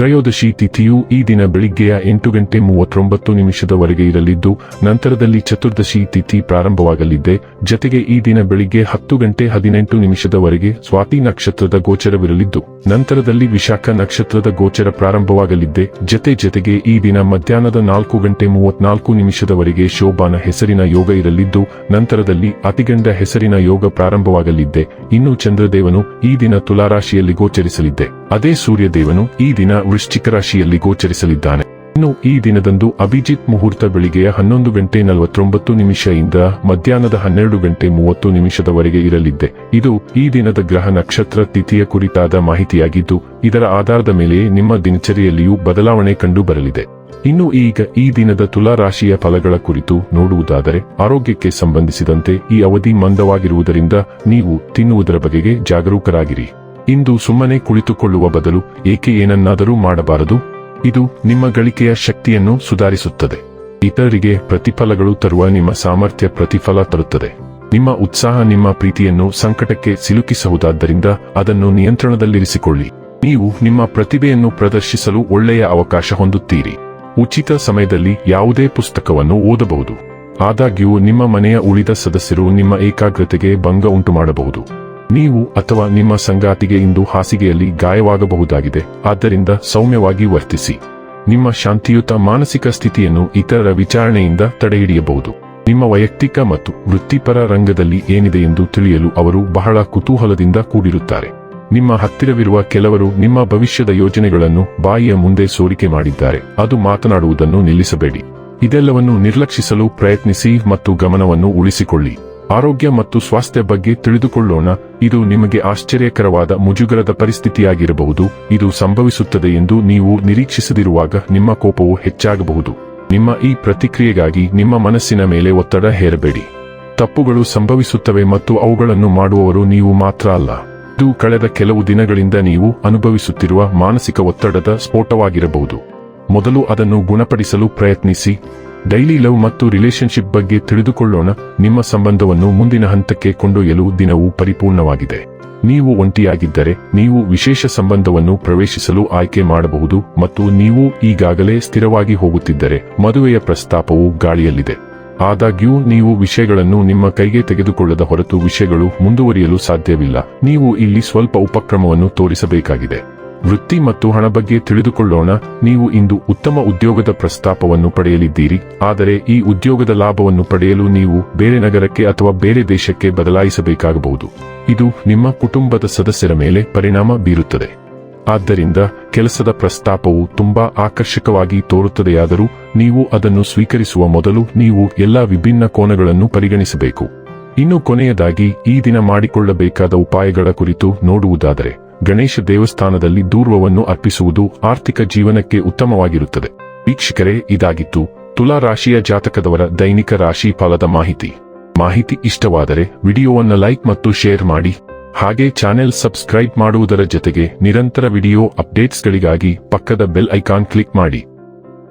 ತ್ರಯೋದಶಿ ತಿಥಿಯು ಈ ದಿನ ಬೆಳಿಗ್ಗೆಯ ಎಂಟು ಗಂಟೆ ಮೂವತ್ತೊಂಬತ್ತು ನಿಮಿಷದವರೆಗೆ ಇರಲಿದ್ದು, ನಂತರದಲ್ಲಿ ಚತುರ್ದಶಿ ತಿಥಿ ಪ್ರಾರಂಭವಾಗಲಿದೆ. ಜತೆಗೆ ಈ ದಿನ ಬೆಳಿಗ್ಗೆ ಹತ್ತು ಗಂಟೆ ಹದಿನೆಂಟು ನಿಮಿಷದವರೆಗೆ ಸ್ವಾತಿ ನಕ್ಷತ್ರದ ಗೋಚರವಿರಲಿದ್ದು, ನಂತರದಲ್ಲಿ ವಿಶಾಖ ನಕ್ಷತ್ರದ ಗೋಚರ ಪ್ರಾರಂಭವಾಗಲಿದೆ. ಜತೆ ಜತೆಗೆ ಈ ದಿನ ಮಧ್ಯಾಹ್ನದ ನಾಲ್ಕು ಗಂಟೆ ಮೂವತ್ನಾಲ್ಕು ನಿಮಿಷದವರೆಗೆ ಶೋಭಾನ ಹೆಸರಿನ ಯೋಗ ಇರಲಿದ್ದು, ನಂತರದಲ್ಲಿ ಅತಿಗಂಡ ಹೆಸರಿನ ಯೋಗ ಪ್ರಾರಂಭವಾಗಲಿದ್ದೆ ಇನ್ನು ಚಂದ್ರದೇವನು ಈ ದಿನ ತುಲಾರಾಶಿಯಲ್ಲಿ ಗೋಚರಿಸಲಿದ್ದೆ ಅದೇ ಸೂರ್ಯದೇವನು ಈ ದಿನ ವೃಶ್ಚಿಕ ರಾಶಿಯಲ್ಲಿ ಗೋಚರಿಸಲಿದ್ದಾನೆ. ಇನ್ನು ಈ ದಿನದಂದು ಅಭಿಜಿತ್ ಮುಹೂರ್ತ ಬೆಳಿಗ್ಗೆಯ ಹನ್ನೊಂದು ಗಂಟೆ ನಲವತ್ತೊಂಬತ್ತು ಇಂದ ಮಧ್ಯಾಹ್ನದ ಹನ್ನೆರಡು ಗಂಟೆ ಮೂವತ್ತು ನಿಮಿಷದವರೆಗೆ ಇರಲಿದೆ ಇದು ಈ ದಿನದ ಗ್ರಹ ನಕ್ಷತ್ರ ತಿಥಿಯ ಕುರಿತಾದ ಮಾಹಿತಿಯಾಗಿದ್ದು, ಇದರ ಆಧಾರದ ಮೇಲೆ ನಿಮ್ಮ ದಿನಚರಿಯಲ್ಲಿಯೂ ಬದಲಾವಣೆ ಕಂಡು ಬರಲಿದೆ ಇನ್ನು ಈಗ ಈ ದಿನದ ತುಲಾ ರಾಶಿಯ ಫಲಗಳ ಕುರಿತು ನೋಡುವುದಾದರೆ, ಆರೋಗ್ಯಕ್ಕೆ ಸಂಬಂಧಿಸಿದಂತೆ ಈ ಅವಧಿ ಮಂದವಾಗಿರುವುದರಿಂದ ನೀವು ತಿನ್ನುವುದರ ಬಗೆಗೆ ಜಾಗರೂಕರಾಗಿರಿ. ಇಂದು ಸುಮ್ಮನೆ ಕುಳಿತುಕೊಳ್ಳುವ ಬದಲು ಏಕೆ ಏನನ್ನಾದರೂ ಮಾಡಬಾರದು? ಇದು ನಿಮ್ಮ ಗಳಿಕೆಯ ಶಕ್ತಿಯನ್ನು ಸುಧಾರಿಸುತ್ತದೆ. ಇತರರಿಗೆ ಪ್ರತಿಫಲಗಳು ತರುವ ನಿಮ್ಮ ಸಾಮರ್ಥ್ಯ ಪ್ರತಿಫಲ ತರುತ್ತದೆ. ನಿಮ್ಮ ಉತ್ಸಾಹ ನಿಮ್ಮ ಪ್ರೀತಿಯನ್ನು ಸಂಕಟಕ್ಕೆ ಸಿಲುಕಿಸಬಹುದಾದ್ದರಿಂದ ಅದನ್ನು ನಿಯಂತ್ರಣದಲ್ಲಿರಿಸಿಕೊಳ್ಳಿ. ನೀವು ನಿಮ್ಮ ಪ್ರತಿಭೆಯನ್ನು ಪ್ರದರ್ಶಿಸಲು ಒಳ್ಳೆಯ ಅವಕಾಶ ಹೊಂದುತ್ತೀರಿ. ಉಚಿತ ಸಮಯದಲ್ಲಿ ಯಾವುದೇ ಪುಸ್ತಕವನ್ನು ಓದಬಹುದು. ಆದಾಗ್ಯೂ ನಿಮ್ಮ ಮನೆಯ ಉಳಿದ ಸದಸ್ಯರು ನಿಮ್ಮ ಏಕಾಗ್ರತೆಗೆ ಭಂಗ ಉಂಟು ಮಾಡಬಹುದು ನೀವು ಅಥವಾ ನಿಮ್ಮ ಸಂಗಾತಿಗೆ ಇಂದು ಹಾಸಿಗೆಯಲ್ಲಿ ಗಾಯವಾಗಬಹುದಾಗಿದೆ. ಆದ್ದರಿಂದ ಸೌಮ್ಯವಾಗಿ ವರ್ತಿಸಿ. ನಿಮ್ಮ ಶಾಂತಿಯುತ ಮಾನಸಿಕ ಸ್ಥಿತಿಯನ್ನು ಇತರರ ವಿಚಾರಣೆಯಿಂದ ತಡೆಹಿಡಿಯಬಹುದು. ನಿಮ್ಮ ವೈಯಕ್ತಿಕ ಮತ್ತು ವೃತ್ತಿಪರ ರಂಗದಲ್ಲಿ ಏನಿದೆ ಎಂದು ತಿಳಿಯಲು ಅವರು ಬಹಳ ಕುತೂಹಲದಿಂದ ಕೂಡಿರುತ್ತಾರೆ. ನಿಮ್ಮ ಹತ್ತಿರವಿರುವ ಕೆಲವರು ನಿಮ್ಮ ಭವಿಷ್ಯದ ಯೋಜನೆಗಳನ್ನು ಬಾಯಿಯ ಮುಂದೆ ಸೋರಿಕೆ ಮಾಡಿದ್ದಾರೆ. ಅದು ಮಾತನಾಡುವುದನ್ನು ನಿಲ್ಲಿಸಬೇಡಿ. ಇದೆಲ್ಲವನ್ನು ನಿರ್ಲಕ್ಷಿಸಲು ಪ್ರಯತ್ನಿಸಿ ಮತ್ತು ಗಮನವನ್ನು ಉಳಿಸಿಕೊಳ್ಳಿ. ಆರೋಗ್ಯ ಮತ್ತು ಸ್ವಾಸ್ಥ್ಯ ಬಗ್ಗೆ ತಿಳಿದುಕೊಳ್ಳೋಣ. ಇದು ನಿಮಗೆ ಆಶ್ಚರ್ಯಕರವಾದ ಮುಜುಗರದ ಪರಿಸ್ಥಿತಿಯಾಗಿರಬಹುದು. ಇದು ಸಂಭವಿಸುತ್ತದೆ ಎಂದು ನೀವು ನಿರೀಕ್ಷಿಸದಿರುವಾಗ ನಿಮ್ಮ ಕೋಪವು ಹೆಚ್ಚಾಗಬಹುದು. ನಿಮ್ಮ ಈ ಪ್ರತಿಕ್ರಿಯೆಗಾಗಿ ನಿಮ್ಮ ಮನಸ್ಸಿನ ಮೇಲೆ ಒತ್ತಡ ಹೇರಬೇಡಿ. ತಪ್ಪುಗಳು ಸಂಭವಿಸುತ್ತವೆ ಮತ್ತು ಅವುಗಳನ್ನು ಮಾಡುವವರು ನೀವು ಮಾತ್ರ ಅಲ್ಲ. ಇದು ಕಳೆದ ಕೆಲವು ದಿನಗಳಿಂದ ನೀವು ಅನುಭವಿಸುತ್ತಿರುವ ಮಾನಸಿಕ ಒತ್ತಡದ ಸ್ಫೋಟವಾಗಿರಬಹುದು. ಮೊದಲು ಅದನ್ನು ಗುಣಪಡಿಸಲು ಪ್ರಯತ್ನಿಸಿ. ಡೈಲಿ ಲವ್ ಮತ್ತು ರಿಲೇಶನ್ಶಿಪ್ ಬಗ್ಗೆ ತಿಳಿದುಕೊಳ್ಳೋಣ. ನಿಮ್ಮ ಸಂಬಂಧವನ್ನು ಮುಂದಿನ ಹಂತಕ್ಕೆ ಕೊಂಡೊಯ್ಯಲು ದಿನವು ಪರಿಪೂರ್ಣವಾಗಿದೆ. ನೀವು ಒಂಟಿಯಾಗಿದ್ದರೆ, ನೀವು ವಿಶೇಷ ಸಂಬಂಧವನ್ನು ಪ್ರವೇಶಿಸಲು ಆಯ್ಕೆ ಮಾಡಬಹುದು ಮತ್ತು ನೀವು ಈಗಾಗಲೇ ಸ್ಥಿರವಾಗಿ ಹೋಗುತ್ತಿದ್ದರೆ, ಮದುವೆಯ ಪ್ರಸ್ತಾಪವು ಗಾಳಿಯಲ್ಲಿದೆ. ಆದಾಗ್ಯೂ, ನೀವು ವಿಷಯಗಳನ್ನು ನಿಮ್ಮ ಕೈಗೆ ತೆಗೆದುಕೊಳ್ಳದ ಹೊರತು ವಿಷಯಗಳು ಮುಂದುವರಿಯಲು ಸಾಧ್ಯವಿಲ್ಲ. ನೀವು ಇಲ್ಲಿ ಸ್ವಲ್ಪ ಉಪಕ್ರಮವನ್ನು ತೋರಿಸಬೇಕಾಗಿದೆ. ವೃತ್ತಿ ಮತ್ತು ಹಣ ಬಗ್ಗೆ ತಿಳಿದುಕೊಳ್ಳೋಣ. ನೀವು ಇಂದು ಉತ್ತಮ ಉದ್ಯೋಗದ ಪ್ರಸ್ತಾಪವನ್ನು ಪಡೆಯಲಿದ್ದೀರಿ. ಆದರೆ ಈ ಉದ್ಯೋಗದ ಲಾಭವನ್ನು ಪಡೆಯಲು ನೀವು ಬೇರೆ ನಗರಕ್ಕೆ ಅಥವಾ ಬೇರೆ ದೇಶಕ್ಕೆ ಬದಲಾಯಿಸಬೇಕಾಗಬಹುದು. ಇದು ನಿಮ್ಮ ಕುಟುಂಬದ ಸದಸ್ಯರ ಮೇಲೆ ಪರಿಣಾಮ ಬೀರುತ್ತದೆ. ಆದ್ದರಿಂದ ಕೆಲಸದ ಪ್ರಸ್ತಾಪವು ತುಂಬಾ ಆಕರ್ಷಕವಾಗಿ ತೋರುತ್ತದೆಯಾದರೂ ನೀವು ಅದನ್ನು ಸ್ವೀಕರಿಸುವ ಮೊದಲು ನೀವು ಎಲ್ಲಾ ವಿಭಿನ್ನ ಕೋನಗಳನ್ನು ಪರಿಗಣಿಸಬೇಕು. ಇನ್ನು ಕೊನೆಯದಾಗಿ ಈ ದಿನ ಮಾಡಿಕೊಳ್ಳಬೇಕಾದ ಉಪಾಯಗಳ ಕುರಿತು ನೋಡುವುದಾದರೆ ಗಣೇಶ ದೇವಸ್ಥಾನದಲ್ಲಿ ದೂರ್ವವನ್ನು ಅರ್ಪಿಸುವುದು ಆರ್ಥಿಕ ಜೀವನಕ್ಕೆ ಉತ್ತಮವಾಗಿರುತ್ತದೆ. ವೀಕ್ಷಕರೇ, ಇದಾಗಿತ್ತು ತುಲಾ ರಾಶಿಯ ಜಾತಕದವರ ದೈನಿಕ ರಾಶಿ ಫಲದ ಮಾಹಿತಿ. ಮಾಹಿತಿ ಇಷ್ಟವಾದರೆ ವಿಡಿಯೋವನ್ನು ಲೈಕ್ ಮತ್ತು ಶೇರ್ ಮಾಡಿ. ಹಾಗೆ ಚಾನೆಲ್ ಸಬ್ಸ್ಕ್ರೈಬ್ ಮಾಡುವುದರ ಜೊತೆಗೆ ನಿರಂತರ ವಿಡಿಯೋ ಅಪ್ಡೇಟ್ಸ್ಗಳಿಗಾಗಿ ಪಕ್ಕದ ಬೆಲ್ ಐಕಾನ್ ಕ್ಲಿಕ್ ಮಾಡಿ.